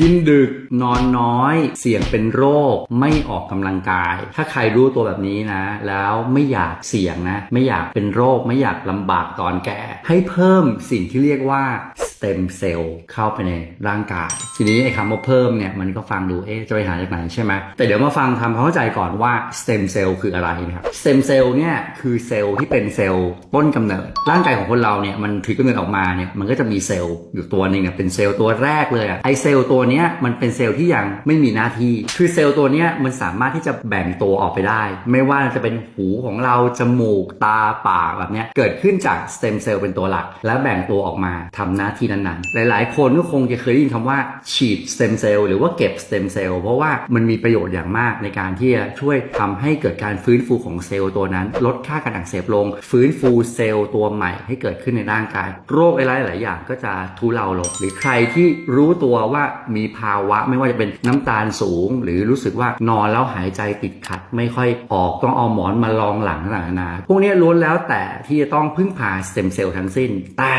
กินดึกนอนน้อย เสี่ยงเป็นโรคไม่ออกกำลังกาย ถ้าใครรู้ตัวแบบนี้นะ แล้วไม่อยากเสี่ยงนะ ไม่อยากเป็นโรค ไม่อยากลำบากตอนแก่ ให้เพิ่มสิ่งที่เรียกว่า สเต็มเซลล์เข้าไปในร่างกาย ทีนี้ไอ้คำว่าเพิ่มเนี่ยมันก็ฟังดูเอ๊ะจะไปหาจากไหนใช่ไหมแต่เดี๋ยวมาฟังทำความเข้าใจก่อนว่าสเต็มเซลล์คืออะไรนะครับสเต็มเซลล์เนี่ยคือเซลล์ที่เป็นเซลล์ต้นกำเนิด ร่างกายของคนเราเนี่ยมันถือกำเนิดออกมาเนี่ยมันก็จะมีเซลล์อยู่ตัวหนึ่งเนี่ยเป็นเซลล์ตัวแรกเลยไอเซลล์ตัวเนี้ยมันเป็นเซลล์ที่ยังไม่มีหน้าที่ คือเซลล์ตัวเนี้ยมันสามารถที่จะแบ่งตัวออกไปได้ ไม่ว่าจะเป็นหูของเราจมูกตาปากแบบเนี้ยเกิดขึ้นจากสเต็มเซลล์เป็นตัวหลัก และแบ่งตัวออกมาทำหน้าที่นั้นๆ หลายๆ คนก็คงจะเคยได้ยินคำว่าฉีดสเต็มเซลล์หรือว่าเก็บสเต็มเซลล์เพราะว่ามันมีประโยชน์อย่างมากในการที่จะช่วยทำให้เกิดการฟื้นฟูของเซลล์ตัวนั้น ลดค่าการอักเสบลง ฟื้นฟูเซลล์ตัวใหม่ให้เกิดขึ้นในร่างกาย โรคอะไรหลายๆอย่างก็จะทุเลาลง หรือใครที่รู้ตัวว่ามีภาวะไม่ว่าจะเป็นน้ำตาลสูง หรือรู้สึกว่านอนแล้วหายใจติดขัด ไม่ค่อยออกต้องเอาหมอนมารองหลังต่างๆนานาพวกนี้ล้วนแล้วแต่ที่จะต้องพึ่งพาสเต็มเซลล์ทั้งสิ้น แต่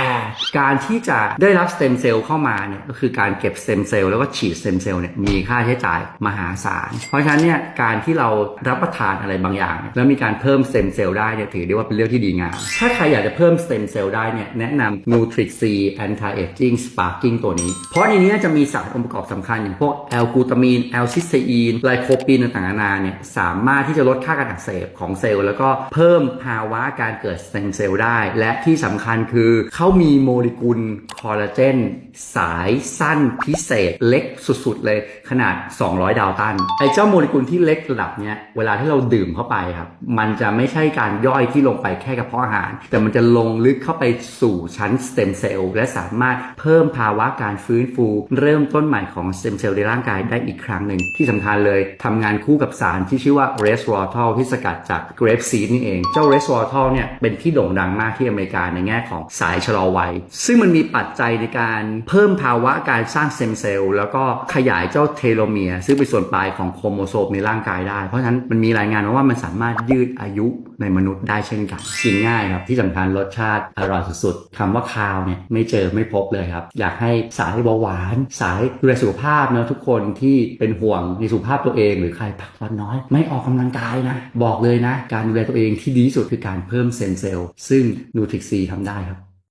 การที่จะได้รับสเต็มเซลล์เข้ามาเนี่ยก็คือการเก็บสเต็มเซลล์แล้วก็ฉีดสเต็มเซลล์เนี่ยมีค่าใช้จ่ายมหาศาล เพราะฉะนั้นเนี่ยการที่เรารับประทานอะไรบางอย่าง แล้วมีการเพิ่มสเต็มเซลล์ได้เนี่ยถือได้ว่าเป็นเรื่องที่ดีงาม ถ้าใครอยากจะเพิ่มสเต็มเซลล์ได้เนี่ยแนะนำ Nutrix C Anti Aging Sparking ตัวนี้ เพราะในนี้จะมีสารองค์ประกอบสำคัญอย่างพวกแอลกูตามีนแอลซิสเตอีนไลโคปีนต่างๆนานาเนี่ยสามารถที่จะลดค่าการอักเสบของเซลล์แล้วก็เพิ่มภาวะการเกิดสเต็มเซลล์ได้ และที่สำคัญคือเขามีโมเลกุลคอลลาเจนสายสั้นพิเศษเล็กสุดๆ เลยขนาด 200 ดาวตัน ไอเจ้าโมเลกุลที่เล็กระดับเนี้ยเวลาที่เราดื่มเข้าไปครับ มันจะไม่ใช่การย่อยที่ลงไปแค่กระเพาะอาหาร แต่มันจะลงลึกเข้าไปสู่ชั้นสเต็มเซลล์และสามารถเพิ่มภาวะการฟื้นฟู เริ่มต้นใหม่ของสเต็มเซลล์ในร่างกายได้อีกครั้งหนึ่งที่สำคัญเลยทำงานคู่กับสารที่ชื่อว่า resveratrol ที่สกัดจาก grape seed นี่เองเจ้า resveratrol เนี่ยเป็นที่โด่งดังมากที่อเมริกาในแง่ของสายชะลอวัย ซึ่งมันมีปัจจัยในการเพิ่มภาวะการสร้างเต็มเซลล์แล้วก็ขยายเจ้าเทโลเมียร์ซึ่งเป็นส่วนปลายของโครโมโซมในร่างกายได้ เพราะฉะนั้นมันมีรายงานมาว่ามันสามารถยืดอายุในมนุษย์ได้เช่นกัน กินง่ายครับ ที่สำคัญรสชาติอร่อยสุดๆคำว่าคาวเนี่ยไม่เจอไม่พบเลยครับ อยากให้สายเบาหวาน สายดูแลสุขภาพนะทุกคนที่เป็นห่วงในสุขภาพตัวเอง หรือใครพักผ่อนน้อย ไม่ออกกำลังกายนะ บอกเลยนะ การดูแลตัวเองที่ดีสุดคือการเพิ่มเซนเซลล์ซึ่งนูทริกซีทำได้ครับ